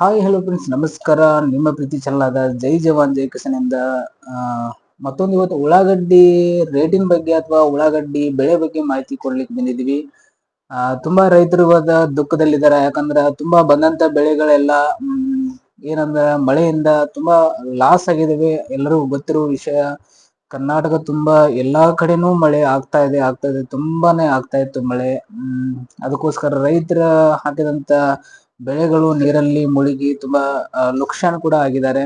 Hi hello friends ನಮಸ್ಕಾರ. ನಿಮ್ಮ ಪ್ರೀತಿ ಚಾನಲ್ ಜೈ ಜವಾನ್, ಜೈ ಕಿಸಾನ್ ಇಂದ ಮತ್ತೊಂದು ಇವತ್ತು ಉಳ್ಳಾಗಡ್ಡಿ ರೇಟಿನ ಬಗ್ಗೆ ಅಥವಾ ಉಳ್ಳಾಗಡ್ಡಿ ಬೆಳೆ ಬಗ್ಗೆ ಮಾಹಿತಿ ಕೊಡ್ಲಿಕ್ಕೆ ಬಂದಿದ್ವಿ ತುಂಬಾ ರೈತರು ಇವಾಗ ದುಃಖದಲ್ಲಿದ್ದಾರೆ. ಯಾಕಂದ್ರೆ ತುಂಬಾ ಬಂದಂತ ಬೆಳೆಗಳೆಲ್ಲ ಏನಂದ್ರ ಮಳೆಯಿಂದ ತುಂಬಾ ಲಾಸ್ ಆಗಿದಾವೆ. ಎಲ್ಲರಿಗೂ ಗೊತ್ತಿರುವ ವಿಷಯ, ಕರ್ನಾಟಕ ತುಂಬಾ ಎಲ್ಲಾ ಕಡೆನೂ ಮಳೆ ಆಗ್ತಾ ಇದೆ ಆಗ್ತಾ ಇದೆ, ತುಂಬಾನೇ ಆಗ್ತಾ ಇತ್ತು ಮಳೆ. ಅದಕ್ಕೋಸ್ಕರ ರೈತರ ಹಾಕಿದಂತ ಬೆಳೆಗಳು ನೀರಲ್ಲಿ ಮುಳುಗಿ ತುಂಬಾ ನುಕ್ಸಾನ್ ಕೂಡ ಆಗಿದ್ದಾರೆ.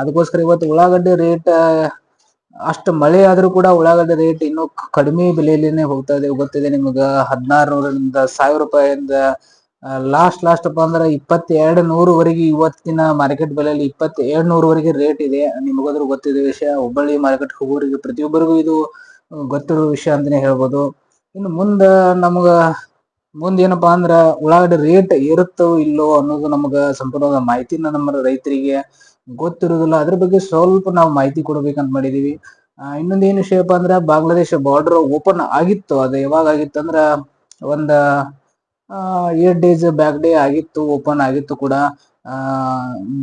ಅದಕ್ಕೋಸ್ಕರ ಇವತ್ತು ಉಳ್ಳಾಗಡ್ಡಿ ರೇಟ್ ಅಷ್ಟು ಮಳೆ ಆದ್ರೂ ಕೂಡ ಉಳ್ಳಾಗಡ್ಡಿ ರೇಟ್ ಇನ್ನೂ ಕಡಿಮೆ ಬೆಲೆಯಲ್ಲೇನೆ ಹೋಗ್ತಾ ಇದೆ. ಗೊತ್ತಿದೆ ನಿಮಗ ಹದಿನಾರನೂರರಿಂದ ಸಾವಿರ ರೂಪಾಯಿಂದ ಲಾಸ್ಟ್ ಲಾಸ್ಟ್ ಅಪ್ಪ ಅಂದ್ರೆ ಇಪ್ಪತ್ತೆರಡು ನೂರುವರೆಗೆ ಇವತ್ತಿನ ಮಾರ್ಕೆಟ್ ಬೆಲೆಯಲ್ಲಿ ಇಪ್ಪತ್ತೆರಡು ನೂರುವರೆಗೆ ರೇಟ್ ಇದೆ. ನಿಮಗಾದ್ರೂ ಗೊತ್ತಿದೆ ವಿಷಯ. ಹುಬ್ಬಳ್ಳಿ ಮಾರ್ಕೆಟ್ ಹೋಗೋರಿಗೆ ಪ್ರತಿಯೊಬ್ಬರಿಗೂ ಇದು, ಗೊತ್ತಿರೋ ವಿಷಯ ಅಂತಾನೆ ಹೇಳ್ಬೋದು. ಇನ್ನು ಮುಂದ ನಮಗ ಮುಂದ ಏನಪ್ಪಾ ಅಂದ್ರ ಉಳ್ಳಾಗಡ್ಡಿ ರೇಟ್ ಏರುತ್ತೋ ಇಲ್ಲೋ ಅನ್ನೋದು ನಮಗ ಸಂಪೂರ್ಣವಾದ ಮಾಹಿತಿನ ನಮ್ಮ ರೈತರಿಗೆ ಗೊತ್ತಿರುವುದಿಲ್ಲ ಅದ್ರ ಬಗ್ಗೆ ಸ್ವಲ್ಪ ನಾವು ಮಾಹಿತಿ ಕೊಡ್ಬೇಕಂತ ಮಾಡಿದೀವಿ. ಇನ್ನೊಂದು ಏನ್ ವಿಷಯಪ್ಪ ಅಂದ್ರ ಬಾಂಗ್ಲಾದೇಶ ಬಾರ್ಡರ್ ಓಪನ್ ಆಗಿತ್ತು. ಅದು ಯಾವಾಗ ಆಗಿತ್ತು ಅಂದ್ರ ಒಂದ ಏಟ್ ಡೇಸ್ ಬ್ಯಾಕ್ ಡೇ ಆಗಿತ್ತು ಓಪನ್ ಆಗಿತ್ತು ಕೂಡ.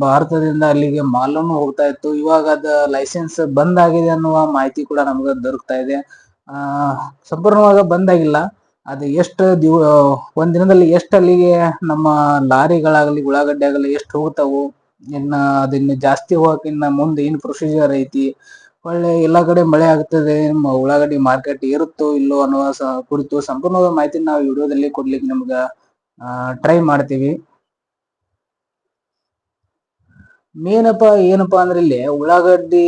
ಭಾರತದಿಂದ ಅಲ್ಲಿಗೆ ಮಾಲನ್ನು ಹೋಗ್ತಾ ಇತ್ತು. ಇವಾಗ ಅದ ಲೈಸೆನ್ಸ್ ಬಂದ್ ಆಗಿದೆ ಅನ್ನುವ ಮಾಹಿತಿ ಕೂಡ ನಮ್ಗೆ ದೊರಕ್ತಾ ಇದೆ. ಸಂಪೂರ್ಣವಾಗ ಸಂಪೂರ್ಣವಾಗಿ ಬಂದ್ ಆಗಿಲ್ಲ. ಅದು ಎಷ್ಟು ದಿವ ದಿನದಲ್ಲಿ ಎಷ್ಟು ಅಲ್ಲಿಗೆ ನಮ್ಮ ಲಾರಿಗಳಾಗಲಿ ಉಳ್ಳಾಗಡ್ಡೆ ಆಗಲಿ ಎಷ್ಟು ಹೋಗ್ತಾವು? ಇನ್ನ ಅದನ್ನ ಜಾಸ್ತಿ ಹೋಗಕ್ ಇನ್ನ ಮುಂದೆ ಏನ್ ಪ್ರೊಸೀಜರ್ ಐತಿ? ಒಳ್ಳೆ ಎಲ್ಲಾ ಕಡೆ ಮಳೆ ಆಗ್ತದೆ ಉಳ್ಳಾಗಡ್ಡಿ ಮಾರ್ಕೆಟ್ ಇರುತ್ತೋ ಇಲ್ಲೋ ಅನ್ನುವ ಕುರಿತು ಸಂಪೂರ್ಣವಾದ ಮಾಹಿತಿ ನಾವು ವಿಡಿಯೋದಲ್ಲಿ ಕೊಡ್ಲಿಕ್ಕೆ ನಮ್ಗ ಟ್ರೈ ಮಾಡ್ತೀವಿ. ಮೇನಪ್ಪ ಏನಪ್ಪ ಅಂದ್ರೆ ಇಲ್ಲಿ ಉಳ್ಳಾಗಡ್ಡಿ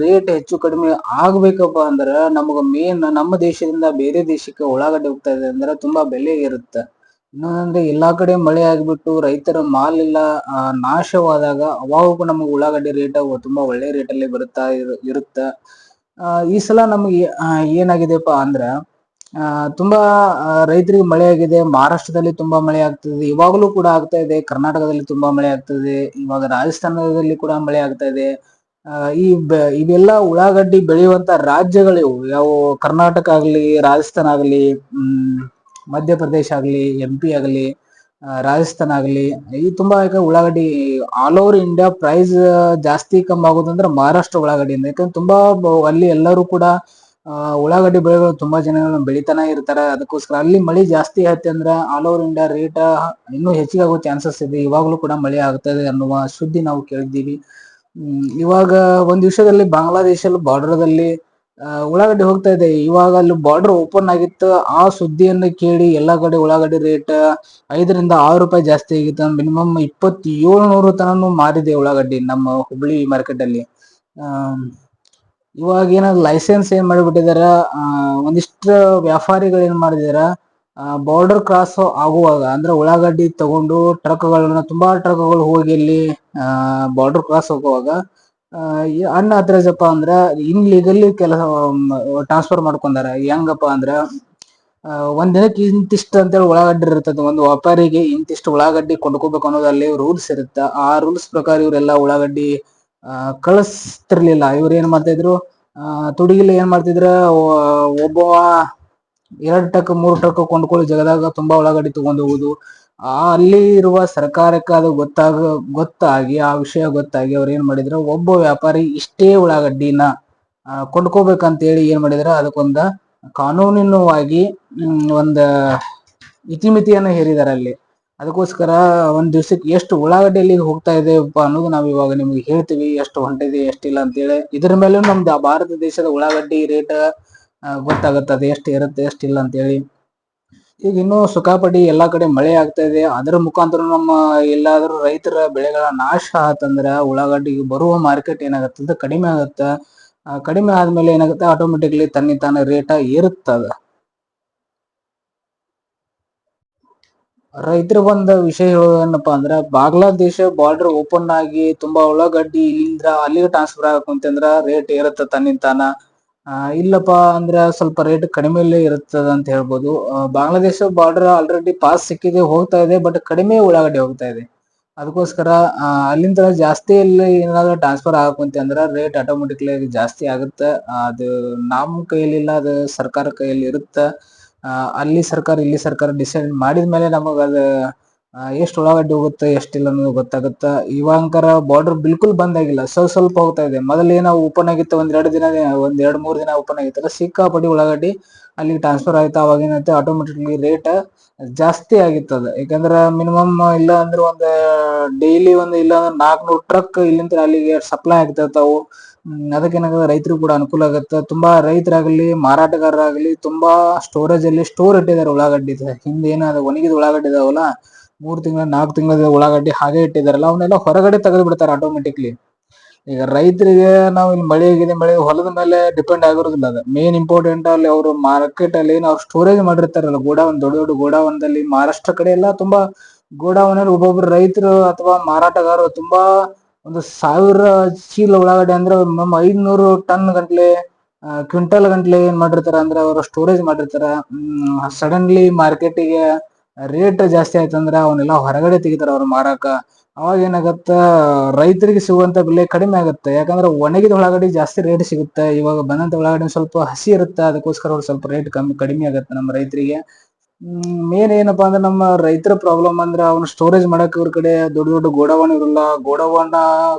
ರೇಟ್ ಹೆಚ್ಚು ಕಡಿಮೆ ಆಗ್ಬೇಕಪ್ಪ ಅಂದ್ರ ನಮಗ ಮೇನ್ ನಮ್ಮ ದೇಶದಿಂದ ಬೇರೆ ದೇಶಕ್ಕೆ ಉಳ್ಳಾಗಡ್ಡಿ ಹೋಗ್ತಾ ಇದೆ ಅಂದ್ರೆ ತುಂಬಾ ಬೆಲೆ ಇರುತ್ತೆ. ಇನ್ನೊಂದ್ರೆ ಎಲ್ಲಾ ಕಡೆ ಮಳೆ ಆಗ್ಬಿಟ್ಟು ರೈತರ ಮಾಲ್ ಎಲ್ಲ ನಾಶವಾದಾಗ ಅವಾಗ ನಮಗೆ ಉಳ್ಳಾಗಡ್ಡಿ ರೇಟ್ ತುಂಬಾ ಒಳ್ಳೆ ರೇಟ್ ಅಲ್ಲಿ ಬರುತ್ತಾ ಇರು- ಇರುತ್ತ. ಈ ಸಲ ನಮಗೆ ಏನಾಗಿದೆಪ್ಪ ಅಂದ್ರ ತುಂಬಾ ರೈತರಿಗೆ ಮಳೆ ಆಗಿದೆ. ಮಹಾರಾಷ್ಟ್ರದಲ್ಲಿ ತುಂಬಾ ಮಳೆ ಆಗ್ತದೆ. ಇವಾಗಲೂ ಕೂಡ ಆಗ್ತಾ ಇದೆ. ಕರ್ನಾಟಕದಲ್ಲಿ ತುಂಬಾ ಮಳೆ ಆಗ್ತದೆ. ಇವಾಗ ರಾಜಸ್ಥಾನದಲ್ಲಿ ಕೂಡ ಮಳೆ ಆಗ್ತಾ ಇದೆ. ಈ ಇವೆಲ್ಲ ಉಳ್ಳಾಗಡ್ಡಿ ಬೆಳೆಯುವಂತ ರಾಜ್ಯಗಳಿವು ಯಾವ ಕರ್ನಾಟಕ ಆಗ್ಲಿ, ರಾಜಸ್ಥಾನ ಆಗ್ಲಿ ಮಧ್ಯಪ್ರದೇಶ ಆಗ್ಲಿ ಎಂ ಪಿ ಆಗಲಿ ರಾಜಸ್ಥಾನ ಆಗಲಿ, ಈ ತುಂಬಾ ಈಗ ಉಳ್ಳಾಗಡ್ಡಿ ಆಲ್ ಓವರ್ ಇಂಡಿಯಾ ಪ್ರೈಸ್ ಜಾಸ್ತಿ ಕಮ್ಮಿ ಆಗೋದಂದ್ರೆ ಮಹಾರಾಷ್ಟ್ರ ಉಳ್ಳಾಗಡ್ಡಿಯಿಂದ. ಯಾಕಂದ್ರೆ ತುಂಬಾ ಅಲ್ಲಿ ಎಲ್ಲರೂ ಕೂಡ ಉಳ್ಳಾಗಡ್ಡಿ ಬೆಳೆಗಳು ತುಂಬಾ ಜನ ಬೆಳಿತಾನೆ ಇರ್ತಾರೆ. ಅದಕ್ಕೋಸ್ಕರ ಅಲ್ಲಿ ಮಳೆ ಜಾಸ್ತಿ ಆಯ್ತು ಅಂದ್ರೆ ಆಲ್ ಓವರ್ ಇಂಡಿಯಾ ರೇಟ್ ಇನ್ನೂ ಹೆಚ್ಚಿಗೆ ಆಗೋ ಚಾನ್ಸಸ್ ಇದೆ. ಇವಾಗಲೂ ಕೂಡ ಮಳೆ ಆಗ್ತದೆ ಅನ್ನುವ ಸುದ್ದಿ ನಾವು ಕೇಳಿದ್ದೀವಿ. ಇವಾಗ ಒಂದ್ ವಿಷಯದಲ್ಲಿ ಬಾಂಗ್ಲಾದೇಶ ಬಾರ್ಡರ್ದಲ್ಲಿ ಉಳ್ಳಾಗಡ್ಡಿ ಹೋಗ್ತಾ ಇದೆ. ಇವಾಗ ಅಲ್ಲಿ ಬಾರ್ಡರ್ ಓಪನ್ ಆಗಿತ್ತು. ಆ ಸುದ್ದಿಯನ್ನು ಕೇಳಿ ಎಲ್ಲ ಕಡೆ ಉಳ್ಳಾಗಡ್ಡಿ ರೇಟ್ ಐದರಿಂದ ಆರು ರೂಪಾಯಿ ಜಾಸ್ತಿ ಆಗಿತ್ತು. ಮಿನಿಮಮ್ ಇಪ್ಪತ್ತೇಳು ನೂರು ತನನು ಮಾರಿದೆ ಉಳ್ಳಾಗಡ್ಡಿ ನಮ್ಮ ಹುಬ್ಳಿ ಮಾರ್ಕೆಟ್ ಅಲ್ಲಿ. ಇವಾಗ ಏನಾದ್ರು ಲೈಸೆನ್ಸ್ ಏನ್ ಮಾಡಿಬಿಟ್ಟಿದಾರ ಒಂದಿಷ್ಟು ವ್ಯಾಪಾರಿಗಳು ಏನ್ ಮಾಡಿದಾರ ಬಾರ್ಡರ್ ಕ್ರಾಸ್ ಆಗುವಾಗ, ಅಂದ್ರೆ ಉಳ್ಳಾಗಡ್ಡಿ ತಗೊಂಡು ಟ್ರಕ್ಗಳನ್ನ, ತುಂಬಾ ಟ್ರಕ್ಗಳು ಹೋಗಿ ಅಲ್ಲಿ ಬಾರ್ಡರ್ ಕ್ರಾಸ್ ಹೋಗುವಾಗ ಅಣ್ಣ ಹತ್ರಜಪ್ಪ ಅಂದ್ರ ಇನ್ಲೀಗಲಿ ಕೆಲಸ ಟ್ರಾನ್ಸ್ಫರ್ ಮಾಡ್ಕೊಂಡಾರ, ಹೆಂಗಪ್ಪ ಅಂದ್ರ ಒಂದ್ ದಿನಕ್ಕೆ ಇಂತಿಷ್ಟು ಅಂತೇಳಿ ಉಳ್ಳಾಗಡ್ಡಿ ಇರ್ತದೆ, ಒಂದು ವ್ಯಾಪಾರಿಗೆ ಇಂತಿಷ್ಟು ಉಳ್ಳಾಗಡ್ಡಿ ಕೊಂಡ್ಕೋಬೇಕು ಅನ್ನೋದು ಅಲ್ಲಿ ರೂಲ್ಸ್ ಇರುತ್ತೆ, ಆ ರೂಲ್ಸ್ ಪ್ರಕಾರ ಇವರೆಲ್ಲ ಉಳ್ಳಾಗಡ್ಡಿ ಕಳಿಸ್ತಿರ್ಲಿಲ್ಲ. ಇವ್ರು ಏನ್ ಮಾಡ್ತಾ ಇದ್ರು ತುಡುಗಿಲಿ ಏನ್ ಮಾಡ್ತಿದ್ರ? ಒ- ಒಬ್ಬವ ಎರಡ್ ಟಕ್ ಮೂರ್ ಟಕ್ ಕೊಂಡ್ಕೊಳ್ಳಿ ಜಗದಾಗ ತುಂಬಾ ಉಳ್ಳಾಗಡ್ಡಿ ತಗೊಂಡ್ ಹೋಗುದು. ಅಲ್ಲಿ ಇರುವ ಸರ್ಕಾರಕ್ಕೆ ಅದು ಗೊತ್ತಾಗ, ಗೊತ್ತಾಗಿ, ಆ ವಿಷಯ ಗೊತ್ತಾಗಿ ಅವ್ರು ಏನ್ ಮಾಡಿದ್ರು? ಒಬ್ಬ ವ್ಯಾಪಾರಿ ಇಷ್ಟೇ ಉಳ್ಳಾಗಡ್ಡಿನ ಕೊಂಡ್ಕೋಬೇಕಂತ ಹೇಳಿ ಏನ್ ಮಾಡಿದ್ರ? ಅದಕ್ಕೊಂದ ಕಾನೂನಿನವಾಗಿ ಒಂದ ಇತಿಮಿತಿಯನ್ನ ಹೇರಿದಾರೆ ಅಲ್ಲಿ. ಅದಕ್ಕೋಸ್ಕರ ಒಂದ್ ದಿವ್ಸಕ್ಕೆ ಎಷ್ಟು ಉಳ್ಳಾಗಡ್ಡಿ ಹೋಗ್ತಾ ಇದೆ ಅನ್ನೋದು ನಾವು ಇವಾಗ ನಿಮ್ಗೆ ಹೇಳ್ತೀವಿ. ಎಷ್ಟು ಹೊಂಟಿದೆ ಎಷ್ಟಿಲ್ಲ ಅಂತೇಳಿ. ಇದ್ರ ಮೇಲೂ ನಮ್ದು ಭಾರತ ದೇಶದ ಉಳ್ಳಾಗಡ್ಡಿ ರೇಟ್ ಗೊತ್ತಾಗುತ್ತೆ. ಅದು ಎಷ್ಟು ಇರುತ್ತೆ ಎಷ್ಟಿಲ್ಲ ಅಂತೇಳಿ. ಈಗ ಇನ್ನೂ ಸುಖಾಪಡಿ ಎಲ್ಲಾ ಕಡೆ ಮಳೆ ಆಗ್ತಾ ಇದೆ. ಅದರ ಮುಖಾಂತರ ನಮ್ಮ ಎಲ್ಲಾದ್ರೂ ರೈತರ ಬೆಳೆಗಳ ನಾಶ ಆತಂದ್ರ ಉಳ್ಳಾಗಡ್ಡಿಗೆ ಬರುವ ಮಾರ್ಕೆಟ್ ಏನಾಗತ್ತೆ ಕಡಿಮೆ ಆಗತ್ತ. ಕಡಿಮೆ ಆದ್ಮೇಲೆ ಏನಾಗುತ್ತೆ? ಆಟೋಮೆಟಿಕ್ಲಿ ತನ್ನಿ ತಾನ ರೇಟ ಏರುತ್ತದ. ರೈತರ ಬಂದ ವಿಷಯ ಹೇಳೋದೇನಪ್ಪಾ ಅಂದ್ರ ಬಾಂಗ್ಲಾದೇಶ ಬಾರ್ಡರ್ ಓಪನ್ ಆಗಿ ತುಂಬಾ ಉಳ್ಳಾಗಡ್ಡಿ ಇಲ್ಲಿಂದ ಅಲ್ಲಿಗೆ ಟ್ರಾನ್ಸ್ಫರ್ ಆಗಕ್ಕಂತಂದ್ರ ರೇಟ್ ಏರುತ್ತ ತನ್ನಿಂತಾನ ಆ, ಇಲ್ಲಪ್ಪ ಅಂದ್ರ ಸ್ವಲ್ಪ ರೇಟ್ ಕಡಿಮೆಲೇ ಇರುತ್ತದ ಅಂತ ಹೇಳ್ಬೋದು. ಬಾಂಗ್ಲಾದೇಶ ಬಾರ್ಡರ್ ಆಲ್ರೆಡಿ ಪಾಸ್ ಸಿಕ್ಕಿದೆ ಹೋಗ್ತಾ ಇದೆ ಬಟ್ ಕಡಿಮೆ ಉಳ್ಳಾಗಡ್ಡಿ ಹೋಗ್ತಾ ಇದೆ. ಅದಕ್ಕೋಸ್ಕರ ಅಲ್ಲಿಂದ ಜಾಸ್ತಿ ಇಲ್ಲಿ ಏನಾದ್ರು ಟ್ರಾನ್ಸ್ಫರ್ ಆಗಕ್ ಅಂದ್ರ ರೇಟ್ ಆಟೋಮೆಟಿಕ್ಲಿ ಜಾಸ್ತಿ ಆಗುತ್ತೆ. ಅದು ನಮ್ಮ ಕೈಯಲ್ಲಿಲ್ಲ ಅದು ಸರ್ಕಾರ ಕೈಯಲ್ಲಿ ಇರುತ್ತೆ. ಅಲ್ಲಿ ಸರ್ಕಾರ, ಇಲ್ಲಿ ಸರ್ಕಾರ ಡಿಸೈಡ್ ಮಾಡಿದ ಮೇಲೆ ನಮಗ ಅದು ಎಷ್ಟು ಉಳ್ಳಾಗಡ್ಡಿ ಹೋಗುತ್ತೆ ಎಷ್ಟಿಲ್ಲ ಅನ್ನೋದು ಗೊತ್ತಾಗುತ್ತೆ. ಇವಾಂಕರ ಬಾರ್ಡರ್ ಬಿಲ್ಕುಲ್ ಬಂದ್ ಆಗಿಲ್ಲ. ಸ್ವಲ್ಪ ಸ್ವಲ್ಪ ಹೋಗ್ತಾ ಇದೆ. ಮೊದಲೇನ ಓಪನ್ ಆಗಿತ್ತು, ಒಂದ್ ಎರಡು ದಿನ ಒಂದ್ ಎರಡು ಮೂರು ದಿನ ಓಪನ್ ಆಗಿತ್ತಲ್ಲ ಸಿಕ್ಕಾಪಟ್ಟಿ ಉಳ್ಳಾಗಡ್ಡಿ ಅಲ್ಲಿಗೆ ಟ್ರಾನ್ಸ್ಫರ್ ಆಯ್ತು. ಅವಾಗ ಏನೈತೆ ಆಟೋಮೆಟಿಕ್ಲಿ ರೇಟ್ ಜಾಸ್ತಿ ಆಗಿತ್ತದ ಯಾಕಂದ್ರೆ ಮಿನಿಮಮ್ ಇಲ್ಲ ಅಂದ್ರೆ ಒಂದು ಡೈಲಿ ಒಂದು ಇಲ್ಲ ಅಂದ್ರೆ ನಾಲ್ಕುನೂರು ಟ್ರಕ್ ಇಲ್ಲಿಂದ ಅಲ್ಲಿಗೆ ಸಪ್ಲೈ ಆಗ್ತಿರ್ತಾವು ಹ್ಮ್ ಅದಕ್ಕೇನಾಗದ ರೈತರಿಗೂ ಕೂಡ ಅನುಕೂಲ ಆಗುತ್ತೆ. ತುಂಬಾ ರೈತರಾಗಲಿ, ಮಾರಾಟಗಾರರಾಗಲಿ, ತುಂಬಾ ಸ್ಟೋರೇಜ್ ಅಲ್ಲಿ ಸ್ಟೋರ್ ಇಟ್ಟಿದ್ದಾರೆ ಉಳ್ಳಾಗಡ್ಡಿ ಹಿಂದೆ ಏನಾದ ಒಣಗಿದ ಉಳ್ಳಾಗಡ್ಡಿ ಇದಾವಲ್ಲ, ಮೂರು ತಿಂಗಳ, ನಾಲ್ಕು ತಿಂಗಳ ಉಳ್ಳಾಗಡ್ಡಿ ಹಾಗೆ ಇಟ್ಟಿದಾರಲ್ಲ ಅವನ್ನೆಲ್ಲ ಹೊರಗಡೆ ತೆಗೆದು ಬಿಡ್ತಾರೆ ಆಟೋಮೆಟಿಕ್ಲಿ ಈಗ ರೈತರಿಗೆ ನಾವು ಇಲ್ಲಿ ಮಳೆ ಆಗಿದೆ, ಮಳೆ ಹೊಲದ ಮೇಲೆ ಡಿಪೆಂಡ್ ಆಗಿರೋದಿಲ್ಲ ಅದು. ಮೇನ್ ಇಂಪಾರ್ಟೆಂಟ್ ಅಲ್ಲಿ ಅವರು ಮಾರ್ಕೆಟ್ ಅಲ್ಲಿ ನಾವು ಸ್ಟೋರೇಜ್ ಮಾಡಿರ್ತಾರಲ್ಲ, ಗೋಡೌನ್, ದೊಡ್ಡ ದೊಡ್ಡ ಗೋಡೌನ್ದಲ್ಲಿ, ಮಹಾರಾಷ್ಟ್ರ ಕಡೆ ಎಲ್ಲ ತುಂಬಾ ಗೋಡಾವನಲ್ಲಿ ಒಬ್ಬೊಬ್ರು ರೈತರು ಅಥವಾ ಮಾರಾಟಗಾರರು ತುಂಬಾ ಒಂದು ಸಾವಿರ ಚೀಲ ಉಳ್ಳಾಗಡ್ಡಿ ಅಂದ್ರೆ ಮಿನಿಮಮ್ ಐದ್ನೂರು ಟನ್ ಗಂಟ್ಲೆ ಕ್ವಿಂಟಲ್ ಗಂಟ್ಲೆ ಏನ್ ಮಾಡಿರ್ತಾರ ಅಂದ್ರೆ ಅವರು ಸ್ಟೋರೇಜ್ ಮಾಡಿರ್ತಾರ. ಸಡನ್ಲಿ ಮಾರ್ಕೆಟಿಗೆ ರೇಟ್ ಜಾಸ್ತಿ ಆಯ್ತಂದ್ರ ಅವನ್ನೆಲ್ಲ ಹೊರಗಡೆ ತೆಗಿತಾರ ಅವ್ರು ಮಾರಾಕ. ಅವಾಗ ಏನಾಗತ್ತ, ರೈತರಿಗೆ ಸಿಗುವಂತ ಬೆಲೆ ಕಡಿಮೆ ಆಗುತ್ತೆ. ಯಾಕಂದ್ರೆ ಒಣಗಿದ ಉಳ್ಳಾಗಡ್ಡಿ ಜಾಸ್ತಿ ರೇಟ್ ಸಿಗುತ್ತೆ. ಇವಾಗ ಬಂದಂತ ಉಳ್ಳಾಗಡ್ಡಿ ಸ್ವಲ್ಪ ಹಸಿ ಇರುತ್ತೆ. ಅದಕ್ಕೋಸ್ಕರ ಅವ್ರು ಸ್ವಲ್ಪ ರೇಟ್ ಕಮ್ಮಿ, ಕಡಿಮೆ ಆಗತ್ತೆ ನಮ್ಮ ರೈತರಿಗೆ. ಮೇನ್ ಏನಪ್ಪಾ ಅಂದ್ರೆ ನಮ್ಮ ರೈತರ ಪ್ರಾಬ್ಲಮ್ ಅಂದ್ರೆ ಅವ್ನ ಸ್ಟೋರೇಜ್ ಮಾಡಕ್ ಇವ್ರ ಕಡೆ ದೊಡ್ಡ ದೊಡ್ಡ ಗೋಡವನ್ ಇರಲ್ಲ. ಗೋಡವನ್ನ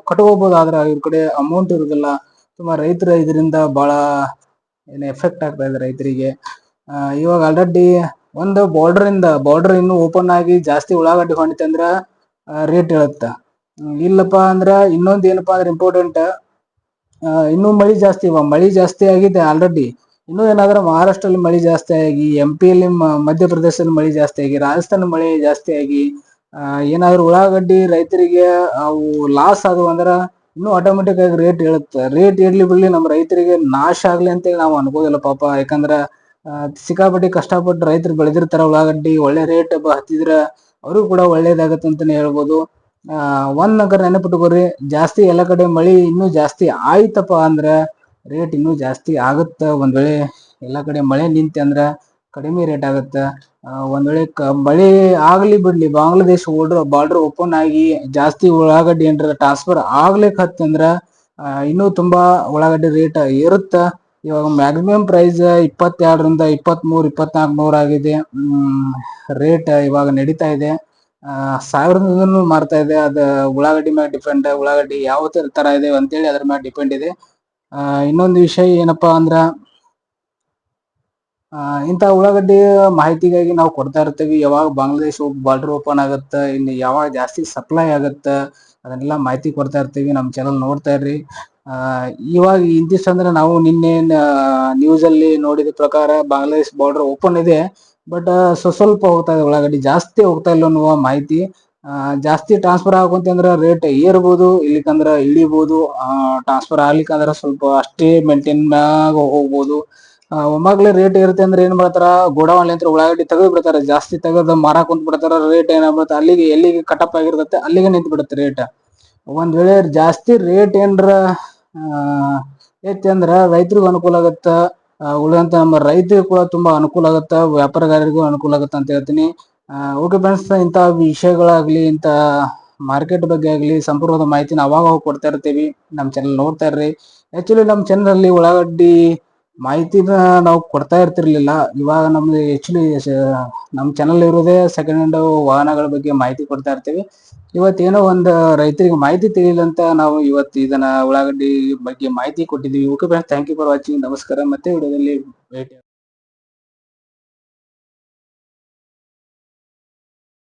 ಕಟ್ಕೋಬಹುದು ಆದ್ರೆ ಇವ್ರ ಕಡೆ ಅಮೌಂಟ್ ಇರುದಿಲ್ಲ. ತುಂಬಾ ರೈತರ ಇದರಿಂದ ಬಹಳ ಏನ್ ಎಫೆಕ್ಟ್ ಆಗ್ತಾ ಇದೆ ರೈತರಿಗೆ. ಇವಾಗ ಆಲ್ರೆಡಿ ಒಂದು ಬಾರ್ಡರ್ ಇಂದ ಬಾರ್ಡರ್ ಇನ್ನು ಓಪನ್ ಆಗಿ ಜಾಸ್ತಿ ಉಳ್ಳಾಗಡ್ಡಿ ಅಂದ್ರ ರೇಟ್ ಹೇಳುತ್ತ ಇಲ್ಲಪ್ಪ ಅಂದ್ರ ಇನ್ನೊಂದ್ ಏನಪ್ಪಾ ಅಂದ್ರೆ ಇಂಪಾರ್ಟೆಂಟ್ ಇನ್ನೂ ಮಳಿ ಜಾಸ್ತಿ ಇವ ಮಳಿ ಜಾಸ್ತಿ ಆಗಿದೆ ಆಲ್ರೆಡಿ ಇನ್ನೂ ಏನಾದ್ರೂ ಮಹಾರಾಷ್ಟ್ರಲ್ಲಿ ಮಳೆ ಜಾಸ್ತಿ ಆಗಿ ಎಂ ಪಿಯಲ್ಲಿ ಮಧ್ಯಪ್ರದೇಶದಲ್ಲಿ ಮಳೆ ಜಾಸ್ತಿ ಆಗಿ ರಾಜಸ್ಥಾನ ಮಳೆ ಜಾಸ್ತಿ ಆಗಿ ಏನಾದರೂ ಉಳ್ಳಾಗಡ್ಡಿ ರೈತರಿಗೆ ಅವು ಲಾಸ್ ಆದವು ಅಂದ್ರೆ ಇನ್ನೂ ಆಟೋಮೆಟಿಕ್ ಆಗಿ ರೇಟ್ ಹೇಳುತ್ತೆ ರೇಟ್ ಇರ್ಲಿ ಬಿಡ್ಲಿ ನಮ್ಮ ರೈತರಿಗೆ ನಾಶ ಆಗ್ಲಿ ಅಂತೇಳಿ ನಾವು ಅನ್ಕೋದಿಲ್ಲ ಪಾಪ. ಯಾಕಂದ್ರೆ ಸಿಕ್ಕಾಪಟ್ಟಿ ಕಷ್ಟಪಟ್ಟು ರೈತರು ಬೆಳೆದಿರ್ತಾರ ಉಳ್ಳಾಗಡ್ಡಿ, ಒಳ್ಳೆ ರೇಟ್ ಹತ್ತಿದ್ರ ಅವರು ಕೂಡ ಒಳ್ಳೇದಾಗತ್ತೆ ಅಂತಾನೆ ಹೇಳ್ಬೋದು. ಒಂದ್ ನಗರ ನೆನಪಿಟ್ಕೋರಿ ಜಾಸ್ತಿ ಎಲ್ಲ ಕಡೆ ಮಳಿ ಇನ್ನೂ ಜಾಸ್ತಿ ಆಯ್ತಪ್ಪ ಅಂದ್ರ ರೇಟ್ ಇನ್ನೂ ಜಾಸ್ತಿ ಆಗುತ್ತೆ? ಒಂದ್ ವೇಳೆ ಎಲ್ಲಾ ಕಡೆ ಮಳೆ ನಿಂತೆ ಅಂದ್ರ ಕಡಿಮೆ ರೇಟ್ ಆಗುತ್ತೆ? ಒಂದ್ ವೇಳೆ ಕ, ಮಳೆ ಆಗ್ಲಿ ಬಿಡ್ಲಿ, ಬಾಂಗ್ಲಾದೇಶ ಓಡ್ರ ಬಾರ್ಡರ್ ಓಪನ್ ಆಗಿ ಜಾಸ್ತಿ ಉಳ್ಳಾಗಡ್ಡಿ ಏನ್ರ ಟ್ರಾನ್ಸ್ಫರ್ ಆಗ್ಲಿಕ್ ಹತ್ತಂದ್ರ ಇನ್ನೂ ತುಂಬಾ ಉಳ್ಳಾಗಡ್ಡಿ ರೇಟ್ ಏರುತ್ತ? ಇವಾಗ ಮ್ಯಾಕ್ಸಿಮಮ್ ಪ್ರೈಸ್ ಇಪ್ಪತ್ತೆರಡರಿಂದ ಇಪ್ಪತ್ತ್ ಮೂರ್ ಇಪ್ಪತ್ನಾಲ್ಕು ನೂರು ಆಗಿದೆ ರೇಟ್ ಇವಾಗ ನಡೀತಾ ಇದೆ. ಸಾವಿರದಿಂದ ಮಾರ್ತಾ ಇದೆ. ಅದು ಉಳ್ಳಾಗಡ್ಡಿ ಮ್ಯಾಗ ಡಿಪೆಂಡ್ ಉಳ್ಳಾಗಡ್ಡಿ ಯಾವ ತರ ಇದೆ ಅಂತೇಳಿ ಅದ್ರ ಮ್ಯಾಲ ಡಿಪೆಂಡ್ ಇದೆ. ಇನ್ನೊಂದು ವಿಷಯ ಏನಪ್ಪಾ ಅಂದ್ರ ಇಂತ ಉಳ್ಳಾಗಡ್ಡಿ ಮಾಹಿತಿಗಾಗಿ ನಾವು ಕೊಡ್ತಾ ಇರ್ತೀವಿ. ಯಾವಾಗ ಬಾಂಗ್ಲಾದೇಶ ಬಾರ್ಡರ್ ಓಪನ್ ಆಗುತ್ತೆ, ಇನ್ನು ಯಾವಾಗ ಜಾಸ್ತಿ ಸಪ್ಲೈ ಆಗುತ್ತೆ, ಅದನ್ನೆಲ್ಲ ಮಾಹಿತಿ ಕೊಡ್ತಾ ಇರ್ತೀವಿ. ನಮ್ ಚಾನಲ್ ನೋಡ್ತಾ ಇರ್ರಿ. ಇವಾಗ ಇಂತಿಷ್ಟ ಅಂದ್ರೆ ನಾವು ನಿನ್ನೆ ನ್ಯೂಸ್ ಅಲ್ಲಿ ನೋಡಿದ ಪ್ರಕಾರ ಬಾಂಗ್ಲಾದೇಶ್ ಬಾರ್ಡರ್ ಓಪನ್ ಇದೆ. ಬಟ್ ಸ್ವಲ್ಪ ಹೋಗ್ತಾ ಇದೆ. ಉಳ್ಳಾಗಡ್ಡಿ ಜಾಸ್ತಿ ಹೋಗ್ತಾ ಇಲ್ಲ ಅನ್ನುವ ಮಾಹಿತಿ. ಜಾಸ್ತಿ ಟ್ರಾನ್ಸ್ಫರ್ ಆಗುವಂತಂದ್ರ ರೇಟ್ ಏರ್ಬೋದು, ಇಲ್ಲಿಕಂದ್ರ ಇಳಿಬಹುದು ಆ ಟ್ರಾನ್ಸ್ಫರ್ ಆಗ್ಲಿಕ್ಕಂದ್ರ ಸ್ವಲ್ಪ ಅಷ್ಟೇ ಮೇಂಟೈನ್ ಮ್ಯಾಗ ಹೋಗ್ಬೋದು. ಆ ಒಮ್ಮಾಗ್ಲೇ ರೇಟ್ ಇರುತ್ತೆ ಅಂದ್ರೆ ಏನ್ ಮಾಡ್ತಾರ ಗೋಡೌನ್ ಅಂತ ಉಳ್ಳಾಗಡ್ಡಿ ತೆಗೆದು ಬಿಡ್ತಾರ, ಜಾಸ್ತಿ ತೆಗೆದು ಮಾರಾ ಕುಂತ್ ಬಿಡ್ತಾರ ರೇಟ್ ಏನಾಗ್ಬಿಡುತ್ತೆ ಅಲ್ಲಿಗೆ ಎಲ್ಲಿಗೆ ಕಟಪ್ ಆಗಿರ್ತತೆ, ಅಲ್ಲಿಗೆ ನಿಂತು ಬಿಡುತ್ತೆ ರೇಟ್ ಒಂದ್ ವೇಳೆ ಜಾಸ್ತಿ ರೇಟ್ ಏನ್ರ, ಆ, ಐತಿ ಅಂದ್ರ ರೈತರಿಗೂ ಅನುಕೂಲ ಆಗತ್ತ ಉಳಿದಂತ ನಮ್ಮ ರೈತರಿಗೂ ಕೂಡ ತುಂಬಾ ಅನುಕೂಲ ಆಗತ್ತ, ವ್ಯಾಪಾರಗಾರರಿಗೂ ಅನುಕೂಲ ಆಗತ್ತ ಅಂತ ಹೇಳ್ತೀನಿ. ಓಕೆ ಫ್ರೆಂಡ್ಸ್ ಇಂತ ವಿಷಯಗಳಾಗ್ಲಿ, ಇಂಥ ಮಾರ್ಕೆಟ್ ಬಗ್ಗೆ ಆಗ್ಲಿ, ಸಂಪೂರ್ಣವಾದ ಮಾಹಿತಿನ ಅವಾಗ ಕೊಡ್ತಾ ಇರ್ತೀವಿ. ನಮ್ಮ ಚಾನಲ್ ನೋಡ್ತಾ ಇರ್ರಿ. ಆ್ಯಕ್ಚುಲಿ ನಮ್ಮ ಚಾನಲ್ ಅಲ್ಲಿ ಉಳ್ಳಾಗಡ್ಡಿ ಮಾಹಿತಿನ ನಾವು ಕೊಡ್ತಾ ಇರ್ತಿರ್ಲಿಲ್ಲ. ಇವಾಗ ನಮ್ದು ಆ್ಯಕ್ಚುಲಿ ನಮ್ಮ ಚಾನಲ್ ಇರೋದೇ ಸೆಕೆಂಡ್ ಹ್ಯಾಂಡ್ ವಾಹನಗಳ ಬಗ್ಗೆ ಮಾಹಿತಿ ಕೊಡ್ತಾ ಇರ್ತೀವಿ. ಇವತ್ತೇನೋ ಒಂದು ರೈತರಿಗೆ ಮಾಹಿತಿ ತಿಳಿಲಿ ಅಂತ ನಾವು ಇವತ್ತು ಇದನ್ನ ಉಳ್ಳಾಗಡ್ಡಿ ಬಗ್ಗೆ ಮಾಹಿತಿ ಕೊಟ್ಟಿದ್ದೀವಿ. Okay friends thank you for watching ನಮಸ್ಕಾರ. ಮತ್ತೆ ವಿಡಿಯೋದಲ್ಲಿ ಭೇಟಿ